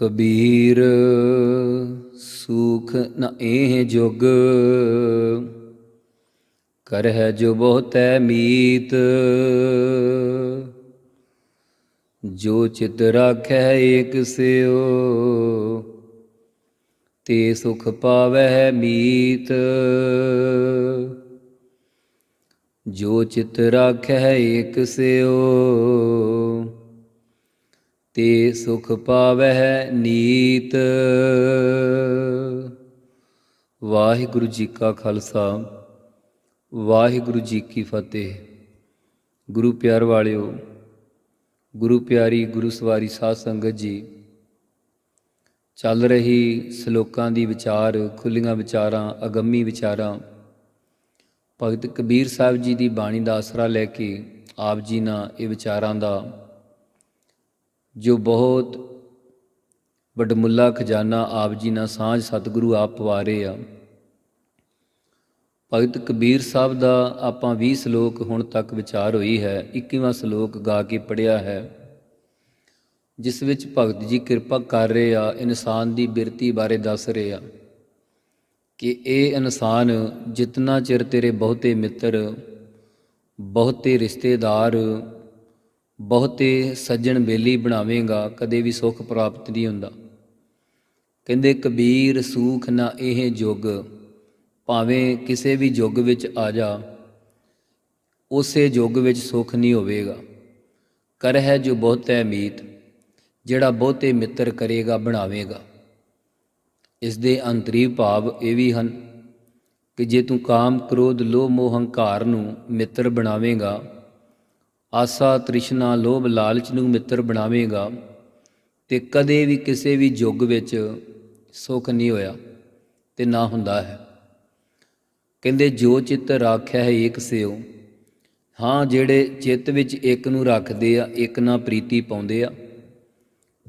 ਕਬੀਰ, ਸੁਖ ਨ ਇਹ ਜੁਗ। ਕਰਹਿ ਜੋ ਬਹੁਤੈ ਮੀਤ। ਜੋ ਚਿਤ ਰਾਖੈ ਏਕ ਸਿਓ ਤੇ ਸੁਖ ਪਾਵਹਿ ਮੀਤ। ਜੋ ਚਿਤ ਰਾਖੈ ਏਕ ਸਿਓ ਤੇ ਸੁਖ ਪਾਵਹਿ ਨੀਤ। ਵਾਹਿਗੁਰੂ ਜੀ ਕਾ ਖਾਲਸਾ, ਵਾਹਿਗੁਰੂ ਜੀ ਕੀ ਫਤਿਹ। ਗੁਰੂ ਪਿਆਰ ਵਾਲਿਓ, ਗੁਰੂ ਪਿਆਰੀ ਗੁਰੂ ਸਵਾਰੀ ਸਾਧ ਸੰਗਤ ਜੀ, ਚੱਲ ਰਹੀ ਸ਼ਲੋਕਾਂ ਦੀ ਵਿਚਾਰ, ਖੁੱਲੀਆਂ ਵਿਚਾਰਾਂ, ਅਗੰਮੀ ਵਿਚਾਰਾਂ, ਭਗਤ ਕਬੀਰ ਸਾਹਿਬ ਜੀ ਦੀ ਬਾਣੀ ਦਾ ਆਸਰਾ ਲੈ ਕੇ ਆਪ ਜੀ ਨਾਲ ਇਹ ਵਿਚਾਰਾਂ ਦਾ ਜੋ ਬਹੁਤ ਵਡਮੁੱਲਾ ਖਜ਼ਾਨਾ ਆਪ ਜੀ ਨਾਲ ਸਾਂਝ ਸਤਿਗੁਰੂ ਆਪ ਪਵਾਰੇ ਆ। ਭਗਤ ਕਬੀਰ ਸਾਹਿਬ ਦਾ ਆਪਾਂ 20 ਸ਼ਲੋਕ ਹੁਣ ਤੱਕ ਵਿਚਾਰ ਹੋਈ ਹੈ 21ਵਾਂ ਸ਼ਲੋਕ ਗਾ ਕੇ ਪੜਿਆ ਹੈ। ਜਿਸ ਵਿੱਚ ਭਗਤ ਜੀ ਕਿਰਪਾ ਕਰ ਰਹੇ ਆ, ਇਨਸਾਨ ਦੀ ਬਿਰਤੀ ਬਾਰੇ ਦੱਸ ਰਹੇ ਆ ਕਿ ਇਹ ਇਨਸਾਨ ਜਿਤਨਾ ਚਿਰ ਤੇਰੇ ਬਹੁਤੇ ਮਿੱਤਰ, ਬਹੁਤੇ ਰਿਸ਼ਤੇਦਾਰ ਬਹੁਤੇ ਸੱਜਣ ਬੇਲੀ ਬਣਾਵੇਂਗਾ, ਕਦੇ ਵੀ ਸੁੱਖ ਪ੍ਰਾਪਤ ਨਹੀਂ ਹੁੰਦਾ। ਕਹਿੰਦੇ, ਕਬੀਰ ਸੂਖ ਨਾ ਇਹ ਯੁੱਗ ਭਾਵੇਂ ਕਿਸੇ ਵੀ ਯੁੱਗ ਵਿੱਚ ਆ ਜਾ, ਉਸੇ ਯੁੱਗ ਵਿੱਚ ਸੁੱਖ ਨਹੀਂ ਹੋਵੇਗਾ। ਕਰ ਹੈ ਜੋ ਬਹੁਤੈ ਮੀਤ, ਜਿਹੜਾ ਬਹੁਤੇ ਮਿੱਤਰ ਕਰੇਗਾ, ਬਣਾਵੇਗਾ। ਇਸ ਦੇ ਅੰਤਰੀ ਭਾਵ ਇਹ ਵੀ ਹਨ ਕਿ ਜੇ ਤੂੰ ਕਾਮ, ਕ੍ਰੋਧ, ਲੋਭ, ਮੋਹ, ਹੰਕਾਰ ਨੂੰ ਮਿੱਤਰ ਬਣਾਵੇਂਗਾ ਆਸਾ ਤ੍ਰਿਸ਼ਨਾ ਲੋਭ ਲਾਲਚ ਨੂੰ ਮਿੱਤਰ ਬਣਾਵੇਗਾ ਤੇ ਕਦੇ ਵੀ ਕਿਸੇ ਵੀ ਯੁੱਗ ਵਿੱਚ ਸੁੱਖ ਨਹੀਂ ਹੋਇਆ ਤੇ ਨਾ ਹੁੰਦਾ ਹੈ। ਕਹਿੰਦੇ, ਜੋ ਚਿੱਤ ਰਾਖਿਆ ਹੈ ਏਕ ਸਿਓ ਹਾਂ ਜਿਹੜੇ ਚਿੱਤ ਵਿੱਚ ਇੱਕ ਨੂੰ ਰੱਖਦੇ ਆ ਇੱਕ ਨਾਲ ਪ੍ਰੀਤੀ ਪਾਉਂਦੇ ਆ।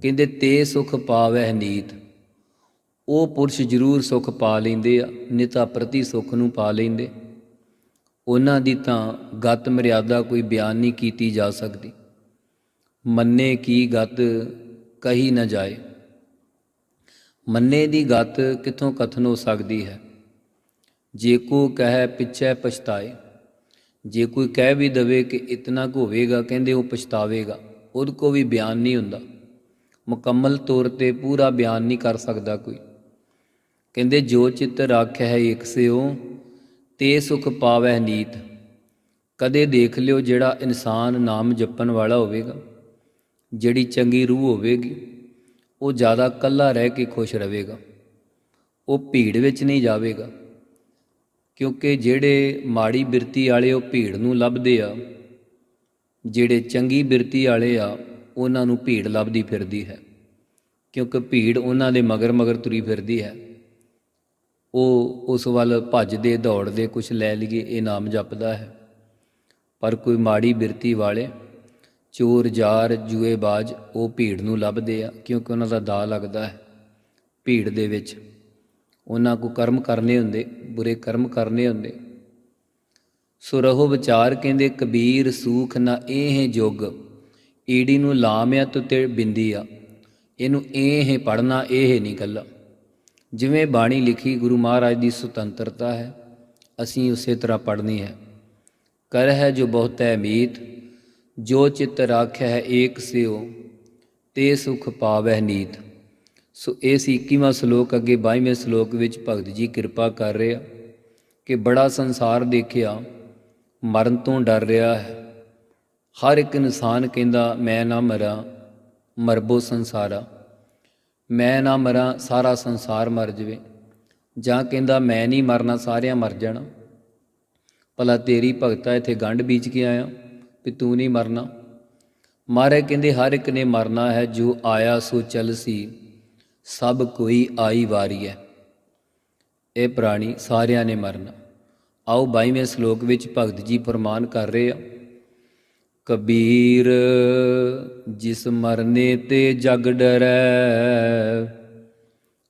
ਕਹਿੰਦੇ, ਤੇ ਸੁਖ ਪਾਵੈ ਨੀਤ, ਉਹ ਪੁਰਸ਼ ਜ਼ਰੂਰ ਸੁਖ ਪਾ ਲੈਂਦੇ ਆ, ਨਿਤਾ ਪ੍ਰਤੀ ਸੁਖ ਨੂੰ ਪਾ ਲੈਂਦੇ। ਉਹਨਾਂ ਦੀ ਤਾਂ ਗਤ ਮਰਿਆਦਾ ਕੋਈ ਬਿਆਨ ਨਹੀਂ ਕੀਤੀ ਜਾ ਸਕਦੀ। ਮੰਨੇ ਕੀ ਗਤ ਕਹੀ ਨਾ ਜਾਏ। ਮੰਨੇ ਦੀ ਗਤ ਕਿੱਥੋਂ ਕਥਨ ਹੋ ਸਕਦੀ ਹੈ? ਜੇ ਕੋ ਕਹੈ ਪਿਛੈ ਪਛਤਾਏ। ਜੇ ਕੋਈ ਕਹਿ ਵੀ ਦਵੇ ਕਿ ਇਤਨਾ ਕੁ ਹੋਵੇਗਾ, ਕਹਿੰਦੇ ਉਹ ਪਛਤਾਵੇਗਾ। ਉਹਦ ਕੋ ਵੀ ਬਿਆਨ ਨਹੀਂ ਹੁੰਦਾ। ਮੁਕੰਮਲ ਤੌਰ ਤੇ ਪੂਰਾ ਬਿਆਨ ਨਹੀਂ ਕਰ ਸਕਦਾ ਕੋਈ। ਕਹਿੰਦੇ ਜੋ ਚਿੱਤ ਰਾਖਿਆ ਹੈ ਇੱਕ ਸਿਓ ਤੇ ਸੁਖ ਪਾਵੈ ਨੀਤ। ਕਦੇ ਦੇਖ ਲਿਓ ਜਿਹੜਾ ਇਨਸਾਨ ਨਾਮ ਜਪਣ ਵਾਲਾ ਹੋਵੇਗਾ, ਜਿਹੜੀ ਚੰਗੀ ਰੂਹ ਹੋਵੇਗੀ, ਉਹ ਜ਼ਿਆਦਾ ਕੱਲਾ ਰਹਿ ਕੇ ਖੁਸ਼ ਰਹੇਗਾ। ਉਹ ਭੀੜ ਵਿੱਚ ਨਹੀਂ ਜਾਵੇਗਾ, ਕਿਉਂਕਿ ਜਿਹੜੇ ਮਾੜੀ ਬਿਰਤੀ ਵਾਲੇ ਉਹ ਭੀੜ ਨੂੰ ਲੱਭਦੇ ਆ, ਜਿਹੜੇ ਚੰਗੀ ਬਿਰਤੀ ਵਾਲੇ ਆ, ਉਹਨਾਂ ਨੂੰ ਭੀੜ ਲੱਭਦੀ ਫਿਰਦੀ ਹੈ, ਕਿਉਂਕਿ ਭੀੜ ਉਹਨਾਂ ਦੇ ਮਗਰ ਮਗਰ ਤੁਰੀ ਫਿਰਦੀ ਹੈ। ਉਹ ਉਸ ਵੱਲ ਭੱਜਦੇ, ਦੌੜਦੇ ਕੁਝ ਲੈ ਲਈਏ, ਇਹ ਨਾਮ ਜਪਦਾ ਹੈ। ਪਰ ਕੋਈ ਮਾੜੀ ਬਿਰਤੀ ਵਾਲੇ ਚੋਰ, ਜਾਰ, ਜੂਏਬਾਜ਼ ਉਹ ਭੀੜ ਨੂੰ ਲੱਭਦੇ ਆ, ਕਿਉਂਕਿ ਉਹਨਾਂ ਦਾ ਦਾ ਲੱਗਦਾ ਹੈ ਭੀੜ ਦੇ ਵਿੱਚ। ਉਹਨਾਂ ਕੋ ਕਰਮ ਕਰਨੇ ਹੁੰਦੇ, ਬੁਰੇ ਕਰਮ ਕਰਨੇ ਹੁੰਦੇ। ਸੋ ਰਹੋ ਵਿਚਾਰ ਕਹਿੰਦੇ, ਕਬੀਰ ਸੂਖ ਨਾ ਇਹ ਜੁਗ, ਈੜੀ ਨੂੰ ਲਾਮ ਆ ਤੇ ਬਿੰਦੀ ਆ। ਇਹਨੂੰ ਇਹ ਪੜਨਾ ਇਹ ਨਹੀਂ ਕੱਲਾ ਜਿਵੇਂ ਬਾਣੀ ਲਿਖੀ ਗੁਰੂ ਮਹਾਰਾਜ ਦੀ ਸੁਤੰਤਰਤਾ ਹੈ, ਅਸੀਂ ਉਸੇ ਤਰ੍ਹਾਂ ਪੜ੍ਹਨੀ ਹੈ। ਕਰ ਹੈ ਜੋ ਬਹੁਤੈ ਮੀਤ, ਜੋ ਚਿਤ ਰਾਖਿਆ ਹੈ ਏਕ ਸਿਓ, ਤੇ ਸੁਖ ਪਾਵੈ ਨੀਤ। ਸੋ ਇਹ ਸੀ 21ਵਾਂ ਸ਼ਲੋਕ, ਅੱਗੇ 22ਵੇਂ ਸ਼ਲੋਕ ਵਿੱਚ ਭਗਤ ਜੀ ਕਿਰਪਾ ਕਰ ਰਹੇ ਆ ਕਿ ਬੜਾ ਸੰਸਾਰ ਦੇਖਿਆ, ਮਰਨ ਤੋਂ ਡਰ ਰਿਹਾ ਹੈ। ਹਰ ਇੱਕ ਇਨਸਾਨ ਕਹਿੰਦਾ, ਮੈਂ ਨਾ ਮਰਾਂ, ਮਰਬੋ ਸੰਸਾਰਾ। ਮੈਂ ਨਾ ਮਰਾਂ, ਸਾਰਾ ਸੰਸਾਰ ਮਰ ਜਵੇ। ਜਾਂ ਕਹਿੰਦਾ, ਮੈਂ ਨਹੀਂ ਮਰਨਾ, ਸਾਰਿਆਂ ਮਰ ਜਾਣਾ। ਭਲਾ ਤੇਰੀ ਭਗਤਾ ਇੱਥੇ ਗੰਢ ਬੀਜ ਕੇ ਆਇਆ ਵੀ ਤੂੰ ਨਹੀਂ ਮਰਨਾ। ਮਾਰੇ ਕਹਿੰਦੇ, ਹਰ ਇੱਕ ਨੇ ਮਰਨਾ ਹੈ, ਜੋ ਆਇਆ ਸੋ ਚੱਲ ਸੀ। ਸਭ ਕੋਈ ਆਈ ਵਾਰੀ ਹੈ। ਇਹ ਪ੍ਰਾਣੀ ਸਾਰਿਆਂ ਨੇ ਮਰਨਾ। ਆਓ 22ਵੇਂ ਸ਼ਲੋਕ ਵਿੱਚ ਭਗਤ ਜੀ ਫਰਮਾਨ ਕਰ ਰਹੇ ਆ। ਕਬੀਰ, ਜਿਸ ਮਰਨੇ ਤੇ ਜਗ ਡਰੈ,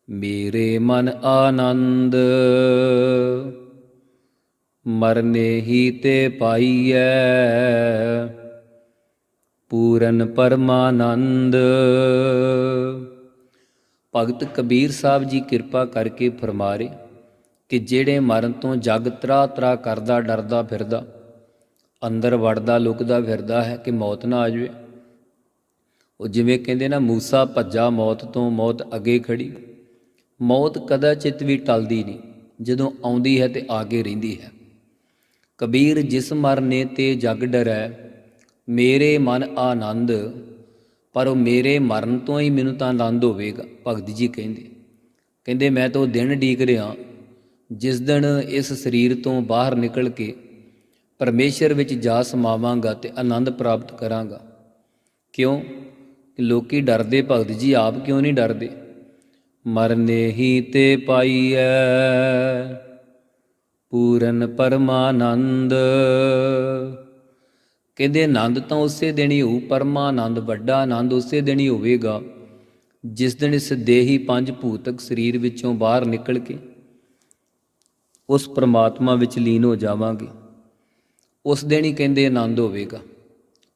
ਮੇਰੇ ਮਨ ਆਨੰਦ। ਮਰਨੇ ਹੀ ਤੇ ਪਾਈਐ ਪੂਰਨ ਪਰਮਾਨੰਦ। ਭਗਤ ਕਬੀਰ ਸਾਹਿਬ ਜੀ ਕਿਰਪਾ ਕਰਕੇ ਫਰਮਾਰੇ ਕਿ ਜਿਹੜੇ ਮਰਨ ਤੋਂ ਜਗ ਤਰਾ ਤਰਾ ਕਰਦਾ, ਡਰਦਾ ਫਿਰਦਾ ਅੰਦਰ ਵੜਦਾ, ਲੁਕਦਾ, ਫਿਰਦਾ ਹੈ ਕਿ ਮੌਤ ਨਾ ਆ ਜਾਵੇ। ਉਹ ਜਿਵੇਂ ਕਹਿੰਦੇ ਨਾ, ਮੂਸਾ ਭੱਜਾ ਮੌਤ ਤੋਂ ਮੌਤ ਅੱਗੇ ਖੜੀ। ਮੌਤ ਕਦਾਚਿਤ ਵੀ ਟਲਦੀ ਨਹੀਂ, ਜਦੋਂ ਆਉਂਦੀ ਹੈ ਤੇ ਆਗੇ ਰਹਿੰਦੀ ਹੈ। ਕਬੀਰ, ਜਿਸ ਮਰਨੇ ਤੇ ਜਗ ਡਰੈ, ਮੇਰੇ ਮਨ ਆਨੰਦ, ਪਰ ਉਹ ਮੇਰੇ ਮਰਨ ਤੋਂ ਹੀ ਮੈਨੂੰ ਤਾਂ ਆਨੰਦ ਹੋਵੇਗਾ, ਭਗਤ ਜੀ ਕਹਿੰਦੇ। ਕਹਿੰਦੇ, ਮੈਂ ਤਾਂ ਉਹ ਦਿਨ ਢੀਕ ਰਿਹਾ, ਜਿਸ ਦਿਨ ਇਸ ਸਰੀਰ ਤੋਂ ਬਾਹਰ ਨਿਕਲ ਕੇ ਪਰਮੇਸ਼ਰ ਵਿੱਚ ਜਾ ਸਮਾਵਾਂਗਾ ਤੇ ਆਨੰਦ ਪ੍ਰਾਪਤ ਕਰਾਂਗਾ। ਕਿਉਂ? ਕਿ ਲੋਕੀ ਡਰਦੇ, ਭਗਤ ਜੀ ਆਪ ਕਿਉਂ ਨਹੀਂ ਡਰਦੇ? ਮਰਨੇ ਹੀ ਤੇ ਪਾਈਐ, ਪੂਰਨ ਪਰਮਾਨੰਦ। ਕਹਿੰਦੇ, ਆਨੰਦ ਤਾਂ ਉਸੇ ਦਿਨ ਹੀ ਹੋਊ, ਪਰਮਾਨੰਦ ਵੱਡਾ ਆਨੰਦ ਉਸੇ ਦਿਨ ਹੀ ਹੋਵੇਗਾ, ਜਿਸ ਦਿਨ ਇਸ ਦੇਹੀ ਪੰਜ ਭੂਤਕ ਸਰੀਰ ਵਿੱਚੋਂ ਬਾਹਰ ਨਿਕਲ ਕੇ ਉਸ ਪ੍ਰਮਾਤਮਾ ਵਿੱਚ ਲੀਨ ਹੋ ਜਾਵਾਂਗੇ। ਉਸ ਦਿਨ ਹੀ ਕਹਿੰਦੇ ਆਨੰਦ ਹੋਵੇਗਾ।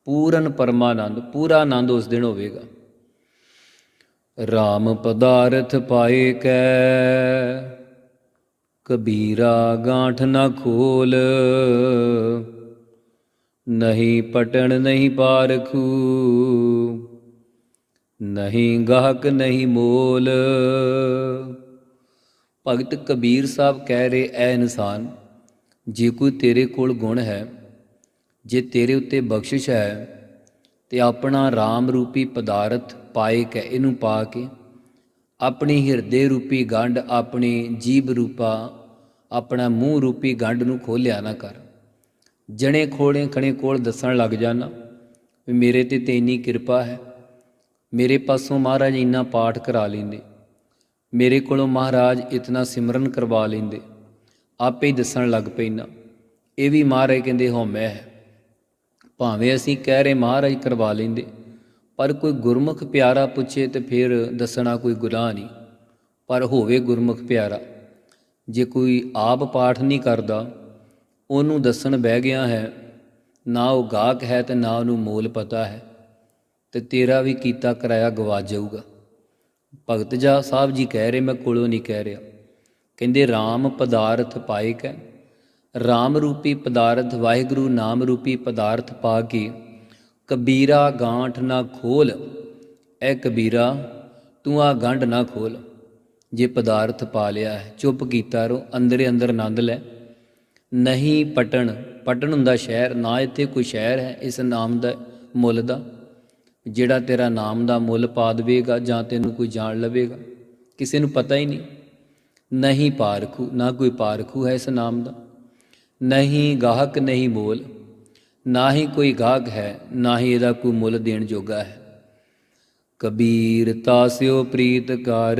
ਪੂਰਨ ਪਰਮਾਨੰਦ, ਪੂਰਾ ਆਨੰਦ ਉਸ ਦਿਨ ਹੋਵੇਗਾ। RAM ਪਦਾਰਥ ਪਾਏ ਕੈ, ਕਬੀਰਾ ਗਾਂਠ ਨਾ ਖੋਲ। ਨਹੀਂ ਪਟਣ ਨਹੀਂ ਪਾਰਖੂ, ਨਹੀਂ ਗਾਹਕ ਨਹੀਂ ਮੋਲ। ਭਗਤ ਕਬੀਰ ਸਾਹਿਬ ਕਹਿ ਰਹੇ, ਐ ਇਨਸਾਨ ਜੇ ਕੋਈ ਤੇਰੇ ਕੋਲ ਗੁਣ ਹੈ, ਜੇ ਤੇਰੇ ਉੱਤੇ ਬਖਸ਼ਿਸ਼ ਹੈ, ਤੇ ਆਪਣਾ ਰਾਮ ਰੂਪੀ ਪਦਾਰਥ ਪਾਏ ਕੇ ਇਹਨੂੰ ਪਾ ਕੇ, ਆਪਣੀ ਹਿਰਦੇ ਰੂਪੀ ਗੰਢ, ਆਪਣੀ ਜੀਬ ਰੂਪਾ, ਆਪਣਾ ਮੂੰਹ ਰੂਪੀ ਗੰਢ ਨੂੰ ਖੋਲਿਆ ਨਾ ਕਰ। ਜਣੇ ਖੋੜੇ ਖਣੇ ਕੋਲ ਦੱਸਣ ਲੱਗ ਜਾਣਾ ਵੀ ਮੇਰੇ ਤੇ ਤੇ ਇੰਨੀ ਕਿਰਪਾ ਹੈ। ਮੇਰੇ ਪਾਸੋਂ ਮਹਾਰਾਜ ਇੰਨਾ ਪਾਠ ਕਰਾ ਲੈਂਦੇ। ਮੇਰੇ ਕੋਲੋਂ ਮਹਾਰਾਜ ਇਤਨਾ ਸਿਮਰਨ ਕਰਵਾ ਲੈਂਦੇ। ਆਪੇ ਹੀ ਦੱਸਣ ਲੱਗ ਪੈਣਾ ਇਹ ਵੀ ਮਹਾਰਾਜ ਕਹਿੰਦੇ ਹਉਮੈ ਹੈ। ਭਾਵੇਂ ਅਸੀਂ ਕਹਿ ਰਹੇ ਮਹਾਰਾਜ ਕਰਵਾ ਲੈਂਦੇ, ਪਰ ਕੋਈ ਗੁਰਮੁਖ ਪਿਆਰਾ ਪੁੱਛੇ ਤੇ ਫਿਰ ਦੱਸਣਾ ਕੋਈ ਗੁਨਾਹ ਨਹੀਂ। ਪਰ ਹੋਵੇ ਗੁਰਮੁਖ ਪਿਆਰਾ, ਜੇ ਕੋਈ ਆਪ ਪਾਠ ਨਹੀਂ ਕਰਦਾ, ਉਹਨੂੰ ਦੱਸਣ ਬਹਿ ਗਿਆ ਹੈ, ਨਾ ਉਹ ਗਾਹਕ ਹੈ ਤੇ ਨਾ ਉਹਨੂੰ ਮੋਲ ਪਤਾ ਹੈ, ਤੇ ਤੇਰਾ ਵੀ ਕੀਤਾ ਕਰਾਇਆ ਗਵਾ ਜਾਊਗਾ। ਭਗਤ ਜਾ ਸਾਹਿਬ ਜੀ ਕਹਿ ਰਹੇ, ਮੈਂ ਕੋਲੋਂ ਨਹੀਂ ਕਹਿ ਰਿਹਾ। ਕਹਿੰਦੇ RAM ਪਦਾਰਥ ਪਾਏ ਹੈ। RAM ਰੂਪੀ ਪਦਾਰਥ ਵਾਹਿਗੁਰੂ ਨਾਮ ਰੂਪੀ ਪਦਾਰਥ ਪਾ ਕੇ ਕਬੀਰਾ ਗਾਂਠ ਨਾ ਖੋਲ। ਐ ਕਬੀਰਾ, ਤੂੰ ਆ ਗੰਢ ਨਾ ਖੋਲ। ਜੇ ਪਦਾਰਥ ਪਾ ਲਿਆ ਹੈ, ਚੁੱਪ ਕੀਤਾ ਰੋ, ਅੰਦਰੇ ਅੰਦਰ ਆਨੰਦ ਲੈ। ਨਹੀਂ ਪਟਣ ਪਟਣ ਹੁੰਦਾ ਸ਼ਹਿਰ, ਨਾ ਇੱਥੇ ਕੋਈ ਸ਼ਹਿਰ ਹੈ, ਇਸ ਨਾਮ ਦਾ ਮੁੱਲ ਦਾ। ਜਿਹੜਾ ਤੇਰਾ ਨਾਮ ਦਾ ਮੁੱਲ ਪਾ ਦੇਵੇਗਾ ਜਾਂ ਤੈਨੂੰ ਕੋਈ ਜਾਣ ਲਵੇਗਾ, ਕਿਸੇ ਨੂੰ ਪਤਾ ਹੀ ਨਹੀਂ। ਨਹੀਂ ਪਾਰਖੂ, ਨਾ ਕੋਈ ਪਾਰਖੂ ਹੈ ਇਸ ਨਾਮ ਦਾ। ਨਹੀਂ ਗਾਹਕ, ਨਹੀਂ ਮੋਲ, ਨਾ ਹੀ ਕੋਈ ਗਾਹਕ ਹੈ, ਨਾ ਹੀ ਇਹਦਾ ਕੋਈ ਮੁੱਲ ਦੇਣ ਜੋਗਾ ਹੈ। ਕਬੀਰ ਤਾਸਿਓ ਪ੍ਰੀਤ ਕਰ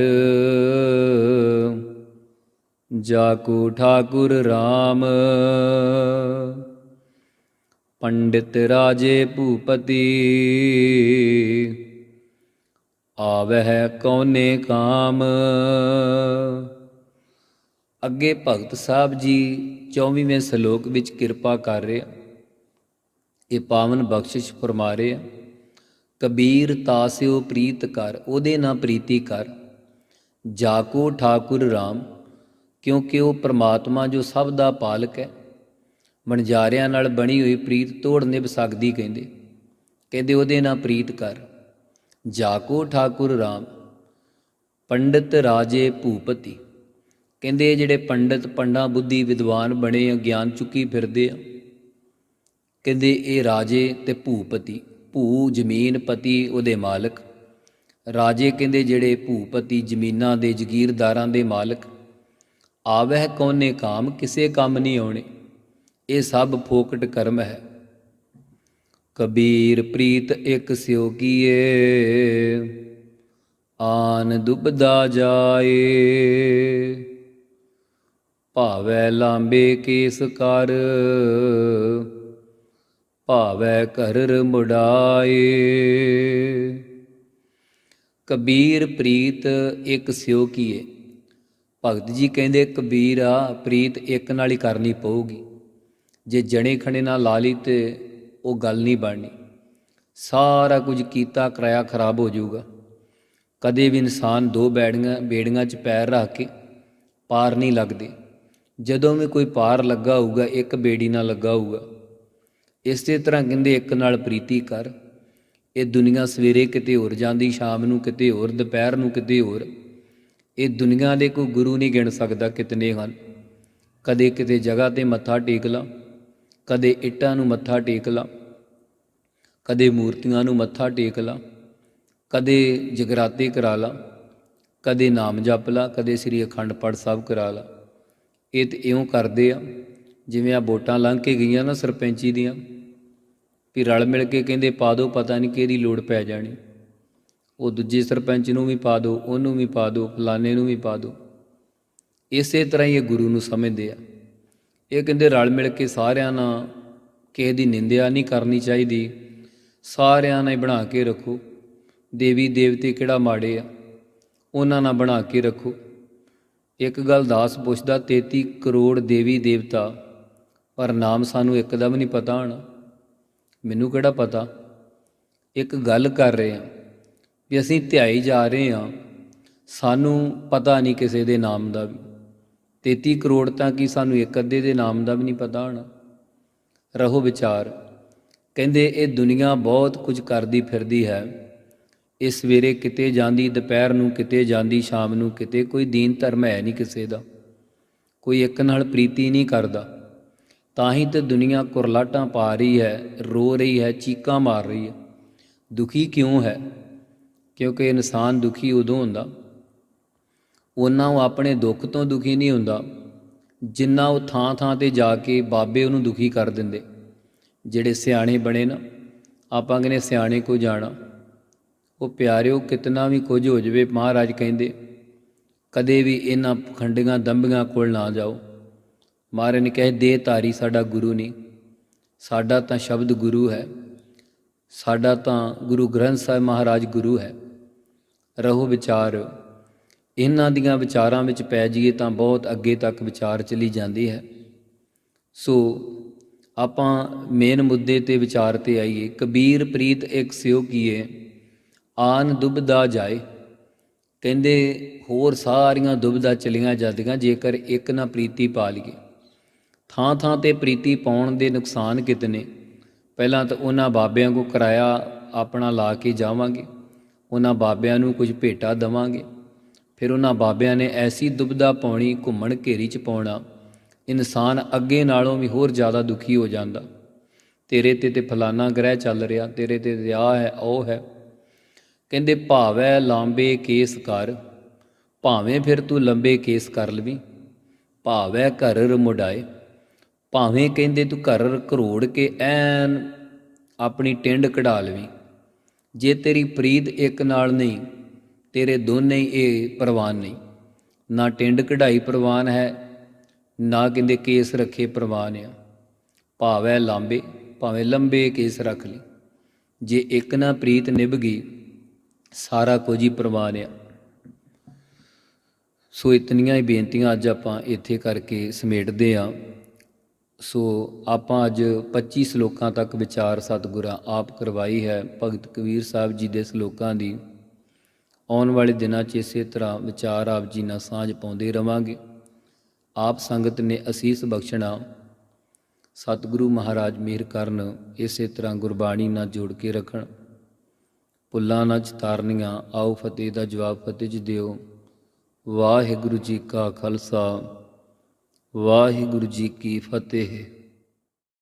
ਜਾ ਕੋ ਠਾਕੁਰ RAM ਪੰਡਿਤ ਰਾਜੇ ਭੂਪਤੀ, ਆਵਹਿ ਕੌਨੇ ਕਾਮ। ਅੱਗੇ ਭਗਤ ਸਾਹਿਬ ਜੀ 24ਵੇਂ ਸ਼ਲੋਕ ਵਿੱਚ ਕਿਰਪਾ ਕਰ ਰਹੇ ਆ। ਇਹ ਪਾਵਨ ਬਖਸ਼ਿਸ਼ ਫਰਮਾ ਰਹੇ ਆ। ਕਬੀਰ ਤਾਸਿਓ ਪ੍ਰੀਤ ਕਰ, ਉਹਦੇ ਨਾਲ ਪ੍ਰੀਤੀ ਕਰ। ਜਾਕੋ ਠਾਕੁਰ RAM ਕਿਉਂਕਿ ਉਹ ਪ੍ਰਮਾਤਮਾ ਜੋ ਸਭ ਦਾ ਪਾਲਕ ਹੈ। ਮਣਜਾਰਿਆਂ ਨਾਲ ਬਣੀ ਹੋਈ ਪ੍ਰੀਤ ਤੋੜ ਨਿਭ ਸਕਦੀ ਕਹਿੰਦੇ। ਕਹਿੰਦੇ ਉਹਦੇ ਨਾਲ ਪ੍ਰੀਤ ਕਰ। ਜਾਕੋ ਠਾਕੁਰ RAM ਪੰਡਿਤ ਰਾਜੇ ਭੂਪਤੀ। ਕਹਿੰਦੇ ਜਿਹੜੇ ਪੰਡਿਤ, ਪੰਡਾ, ਬੁੱਧੀ, ਵਿਦਵਾਨ ਬਣੇ ਆ, ਗਿਆਨ ਚੁੱਕੀ ਫਿਰਦੇ ਆ। ਕਹਿੰਦੇ ਇਹ ਰਾਜੇ ਤੇ ਭੂਪਤੀ, ਭੂ, ਜ਼ਮੀਨ, ਪਤੀ, ਉਹਦੇ ਮਾਲਕ। ਰਾਜੇ ਕਹਿੰਦੇ ਜਿਹੜੇ ਭੂਪਤੀ, ਜ਼ਮੀਨਾਂ ਦੇ ਜ਼ਗੀਰਦਾਰਾਂ ਦੇ ਮਾਲਕ। ਆਵਹਿ ਕੋਨੇ ਕਾਮ, ਕਿਸੇ ਕੰਮ ਨਹੀਂ ਆਉਣੇ। ਇਹ ਸਭ ਫੋਕਟ ਕਰਮ ਹੈ। ਕਬੀਰ ਪ੍ਰੀਤ ਇੱਕ ਸਿਓ ਕੀਏ ਆਨ ਦੁਬਦਾ ਜਾਏ। ਭਾਵੈ ਲਾਂਬੇ ਕੇਸ ਕਰ, ਭਾਵੈ ਕਰਰ ਮੁੜਾਏ। ਕਬੀਰ ਪ੍ਰੀਤ ਇੱਕ ਸਿਓ ਕੀਏ। ਭਗਤ ਜੀ ਕਹਿੰਦੇ, ਕਬੀਰਾ ਪ੍ਰੀਤ ਇੱਕ ਨਾਲ ਹੀ ਕਰਨੀ ਪਊਗੀ। ਜੇ ਜਣੇ ਖਣੇ ਨਾਲ ਲਾ ਲਈ ਤੇ ਉਹ ਗੱਲ ਨਹੀਂ ਬਣਨੀ। ਸਾਰਾ ਕੁਝ ਕੀਤਾ, ਕਰਾਇਆ ਖਰਾਬ ਹੋ ਜਾਊਗਾ। ਕਦੇ ਵੀ ਇਨਸਾਨ ਦੋ ਬੈੜੀਆਂ, ਬੇੜੀਆਂ 'ਚ ਪੈਰ ਰੱਖ ਕੇ ਪਾਰ ਨਹੀਂ ਲੱਗਦੇ। ਜਦੋਂ ਵੀ ਕੋਈ ਪਾਰ ਲੱਗਾ ਹੋਊਗਾ, ਇੱਕ ਬੇੜੀ ਨਾਲ ਲੱਗਾ ਹੋਊਗਾ। ਇਸੇ ਤਰ੍ਹਾਂ ਕਹਿੰਦੇ, ਇੱਕ ਨਾਲ ਪ੍ਰੀਤੀ ਕਰ। ਇਹ ਦੁਨੀਆ ਸਵੇਰੇ ਕਿਤੇ ਹੋਰ ਜਾਂਦੀ, ਸ਼ਾਮ ਨੂੰ ਕਿਤੇ ਹੋਰ, ਦੁਪਹਿਰ ਨੂੰ ਕਿਤੇ ਹੋਰ। ਇਹ ਦੁਨੀਆ ਦੇ ਕੋਈ ਗੁਰੂ ਨਹੀਂ ਗਿਣ ਸਕਦਾ ਕਿਤਨੇ ਹਨ। ਕਦੇ ਕਿਤੇ ਜਗ੍ਹਾ ਤੇ ਮੱਥਾ ਟੇਕ ਲਾ, ਕਦੇ ਇੱਟਾਂ ਨੂੰ ਮੱਥਾ ਟੇਕ ਲਾ, ਕਦੇ ਮੂਰਤੀਆਂ ਨੂੰ ਮੱਥਾ ਟੇਕ ਲਾ, ਕਦੇ ਜਗਰਾਤੇ ਕਰਾ ਲਾ, ਕਦੇ ਨਾਮ ਜਪ ਲਾ, ਕਦੇ ਸ੍ਰੀ ਅਖੰਡ ਪਾਠ ਸਾਹਿਬ ਕਰਾ ਲਾ। ਇਹ ਤੇ ਇਉਂ ਕਰਦੇ ਆ, ਜਿਵੇਂ ਆ ਵੋਟਾਂ ਲੰਘ ਕੇ ਗਈਆਂ ਨਾ ਸਰਪੰਚੀ ਦੀਆਂ, ਵੀ ਰਲ ਮਿਲ ਕੇ ਕਹਿੰਦੇ ਪਾ ਦਿਓ, ਪਤਾ ਨਹੀਂ ਕਿਹਦੀ ਲੋੜ ਪੈ ਜਾਣੀ। ਉਹ ਦੂਜੇ ਸਰਪੰਚ ਨੂੰ ਵੀ ਪਾ ਦਿਓ, ਉਹਨੂੰ ਵੀ ਪਾ ਦਿਓ, ਫਲਾਣੇ ਨੂੰ ਵੀ ਪਾ ਦਿਓ। ਇਸੇ ਤਰ੍ਹਾਂ ਹੀ ਇਹ ਗੁਰੂ ਨੂੰ ਸਮਝਦੇ ਆ। ਇਹ ਕਹਿੰਦੇ ਰਲ ਮਿਲ ਕੇ ਸਾਰਿਆਂ ਨਾਲ ਕਿਸੇ ਦੀ ਨਿੰਦਿਆ ਨਹੀਂ ਕਰਨੀ ਚਾਹੀਦੀ। ਸਾਰਿਆਂ ਨਾਲ ਹੀ ਬਣਾ ਕੇ ਰੱਖੋ। ਦੇਵੀ ਦੇਵਤੇ ਕਿਹੜਾ ਮਾੜੇ ਆ, ਉਹਨਾਂ ਨਾਲ ਬਣਾ ਕੇ ਰੱਖੋ। ਇੱਕ ਗੱਲ ਦਾਸ ਪੁੱਛਦਾ 33 ਕਰੋੜ ਦੇਵੀ ਦੇਵਤਾ, ਪਰ ਨਾਮ ਸਾਨੂੰ ਇੱਕ ਦਾ ਵੀ ਨਹੀਂ ਪਤਾ ਹਣ। ਮੈਨੂੰ ਕਿਹੜਾ ਪਤਾ? ਇੱਕ ਗੱਲ ਕਰ ਰਹੇ ਹਾਂ ਵੀ ਅਸੀਂ ਧਿਆਈ ਜਾ ਰਹੇ ਹਾਂ, ਸਾਨੂੰ ਪਤਾ ਨਹੀਂ ਕਿਸੇ ਦੇ ਨਾਮ ਦਾ ਵੀ। 33 ਕਰੋੜ ਤਾਂ ਕੀ ਸਾਨੂੰ ਇੱਕ ਅੱਧੇ ਦੇ ਨਾਮ ਦਾ ਵੀ ਨਹੀਂ ਪਤਾ ਹਣ? ਰਹੋ ਵਿਚਾਰ। ਕਹਿੰਦੇ, ਇਹ ਦੁਨੀਆ ਬਹੁਤ ਕੁਝ ਕਰਦੀ ਫਿਰਦੀ ਹੈ। ਇਹ ਸਵੇਰੇ ਕਿਤੇ ਜਾਂਦੀ, ਦੁਪਹਿਰ ਨੂੰ ਕਿਤੇ ਜਾਂਦੀ, ਸ਼ਾਮ ਨੂੰ ਕਿਤੇ, ਕੋਈ ਦੀਨ ਧਰਮ ਹੈ ਨਹੀਂ ਕਿਸੇ ਦਾ। ਕੋਈ ਇੱਕ ਨਾਲ ਪ੍ਰੀਤੀ ਨਹੀਂ ਕਰਦਾ। ਤਾਂ ਹੀ ਤੇ ਦੁਨੀਆ ਕੁਰਲਾਟਾਂ ਪਾ ਰਹੀ ਹੈ, ਰੋ ਰਹੀ ਹੈ, ਚੀਕਾਂ ਮਾਰ ਰਹੀ ਹੈ। ਦੁਖੀ ਕਿਉਂ ਹੈ? ਕਿਉਂਕਿ ਇਨਸਾਨ ਦੁਖੀ ਉਦੋਂ ਹੁੰਦਾ, ਉਹਨਾਂ ਉਹ ਆਪਣੇ ਦੁੱਖ ਤੋਂ ਦੁਖੀ ਨਹੀਂ ਹੁੰਦਾ, ਜਿੰਨਾ ਉਹ ਥਾਂ ਥਾਂ ਤੇ ਜਾ ਕੇ ਬਾਬੇ ਉਹਨੂੰ ਦੁਖੀ ਕਰ ਦਿੰਦੇ। ਜਿਹੜੇ ਸਿਆਣੇ ਬਣੇ ਨਾ, ਆਪਾਂ ਕਹਿੰਦੇ ਸਿਆਣੇ ਕੋ ਜਾਣਾ। ਉਹ ਪਿਆਰਿਓ, ਕਿਤਨਾ ਵੀ ਕੁਝ ਹੋ ਜਵੇ, ਮਹਾਰਾਜ ਕਹਿੰਦੇ, ਕਦੇ ਵੀ ਇਹਨਾਂ ਖੰਡੀਆਂ ਦੰਬੀਆਂ ਕੋਲ ਨਾ ਜਾਓ। ਮਹਾਰਾਜ ਨੇ ਕਹੇ ਦੇ ਧਾਰੀ ਸਾਡਾ ਗੁਰੂ ਨਹੀਂ। ਸਾਡਾ ਤਾਂ ਸ਼ਬਦ ਗੁਰੂ ਹੈ। ਸਾਡਾ ਤਾਂ ਗੁਰੂ ਗ੍ਰੰਥ ਸਾਹਿਬ ਮਹਾਰਾਜ ਗੁਰੂ ਹੈ। ਰਹੋ ਵਿਚਾਰ। ਇਹਨਾਂ ਦੀਆਂ ਵਿਚਾਰਾਂ ਵਿੱਚ ਪੈ ਜਾਈਏ ਤਾਂ ਬਹੁਤ ਅੱਗੇ ਤੱਕ ਵਿਚਾਰ ਚਲੀ ਜਾਂਦੀ ਹੈ। ਸੋ ਆਪਾਂ ਮੇਨ ਮੁੱਦੇ ਤੇ ਵਿਚਾਰ ਤੇ ਆਈਏ। ਕਬੀਰ, ਪ੍ਰੀਤ, ਇੱਕ ਸਿਓ ਕੀਏ ਆਨ ਦੁਬਦਾ ਜਾਏ। ਕਹਿੰਦੇ ਹੋਰ ਸਾਰੀਆਂ ਦੁਬਦਾ ਚਲੀਆਂ ਜਾਂਦੀਆਂ, ਜੇਕਰ ਇੱਕ ਨਾ ਪ੍ਰੀਤੀ ਪਾ ਲਈਏ। ਥਾਂ ਥਾਂ ਤੇ ਪ੍ਰੀਤੀ ਪਾਉਣ ਦੇ ਨੁਕਸਾਨ ਕਿਤਨੇ? ਪਹਿਲਾਂ ਤਾਂ ਉਹਨਾਂ ਬਾਬਿਆਂ ਕੋ ਕਿਰਾਇਆ ਆਪਣਾ ਲਾ ਕੇ ਜਾਵਾਂਗੇ। ਉਹਨਾਂ ਬਾਬਿਆਂ ਨੂੰ ਕੁਝ ਭੇਟਾ ਦਵਾਂਗੇ। ਫਿਰ ਉਹਨਾਂ ਬਾਬਿਆਂ ਨੇ ਐਸੀ ਦੁਬਦਾ ਪਾਉਣੀ ਘੁੰਮਣ ਘੇਰੀ ਚ ਪਾਉਣਾ, ਇਨਸਾਨ ਅੱਗੇ ਨਾਲੋਂ ਵੀ ਹੋਰ ਜ਼ਿਆਦਾ ਦੁਖੀ ਹੋ ਜਾਂਦਾ। ਤੇਰੇ ਤੇ ਤੇ ਫਲਾਨਾ ਗ੍ਰਹਿ ਚੱਲ ਰਿਹਾ, ਤੇਰੇ ਤੇ ਤੇ ਹੈ, ਉਹ ਹੈ। ਕਹਿੰਦੇ, ਭਾਵੈ ਲਾਂਬੇ ਕੇਸ ਕਰ, ਭਾਵੇਂ ਫਿਰ ਤੂੰ ਲੰਬੇ ਕੇਸ ਕਰ ਲਵੀਂ। ਭਾਵੈ ਘਰ ਰਮੁਡਾਏ ਭਾਵੇਂ ਕਹਿੰਦੇ ਤੂੰ ਘਰ ਘਰੋੜ ਕੇ ਐਨ ਆਪਣੀ ਟਿੰਡ ਕਢਾ ਲਵੀਂ। ਜੇ ਤੇਰੀ ਪ੍ਰੀਤ ਇੱਕ ਨਾਲ ਨਹੀਂ, ਤੇਰੇ ਦੋਨੇ ਹੀ ਇਹ ਪ੍ਰਵਾਨ ਨਹੀਂ। ਨਾ ਟਿੰਡ ਕਢਾਈ ਪ੍ਰਵਾਨ ਹੈ, ਨਾ ਕਹਿੰਦੇ ਕੇਸ ਰੱਖੇ ਪ੍ਰਵਾਨ ਆ। ਭਾਵੈ ਲਾਂਬੇ, ਭਾਵੇਂ ਲੰਬੇ ਕੇਸ ਰੱਖ ਲਈ। ਜੇ ਇੱਕ ਨਾ ਪ੍ਰੀਤ ਨਿਭ ਗਈ ਸਾਰਾ ਕੁਝ ਹੀ ਪ੍ਰਵਾਨ ਆ। ਸੋ ਇਤਨੀਆਂ ਹੀ ਬੇਨਤੀਆਂ ਅੱਜ ਆਪਾਂ ਇੱਥੇ ਕਰਕੇ ਸਮੇਟਦੇ ਆ ਸੋ ਆਪਾਂ ਅੱਜ 25 ਸ਼ਲੋਕਾਂ ਤੱਕ ਵਿਚਾਰ ਸਤਿਗੁਰਾਂ ਆਪ ਕਰਵਾਈ ਹੈ। ਭਗਤ ਕਬੀਰ ਸਾਹਿਬ ਜੀ ਦੇ ਸ਼ਲੋਕਾਂ ਦੀ। ਆਉਣ ਵਾਲੇ ਦਿਨਾਂ 'ਚ ਇਸੇ ਤਰ੍ਹਾਂ ਵਿਚਾਰ ਆਪ ਜੀ ਨਾਲ ਸਾਂਝ ਪਾਉਂਦੇ ਰਵਾਂਗੇ। ਆਪ ਸੰਗਤ ਨੇ ਅਸੀਸ ਬਖਸ਼ਣਾ। ਸਤਿਗੁਰੂ ਮਹਾਰਾਜ ਮਿਹਰ ਕਰਨ, ਇਸੇ ਤਰ੍ਹਾਂ ਗੁਰਬਾਣੀ ਨਾਲ ਜੋੜ ਕੇ ਰੱਖਣ। ਪੁੱਲਾਂ ਨਾਲ ਚਤਾਰਨੀਆਂ, ਆਓ ਫਤਿਹ ਦਾ ਜਵਾਬ ਫਤਿਹ 'ਚ ਦਿਓ। ਵਾਹਿਗੁਰੂ ਜੀ ਕਾ ਖਾਲਸਾ, ਵਾਹਿਗੁਰੂ ਜੀ ਕੀ ਫਤਿਹ।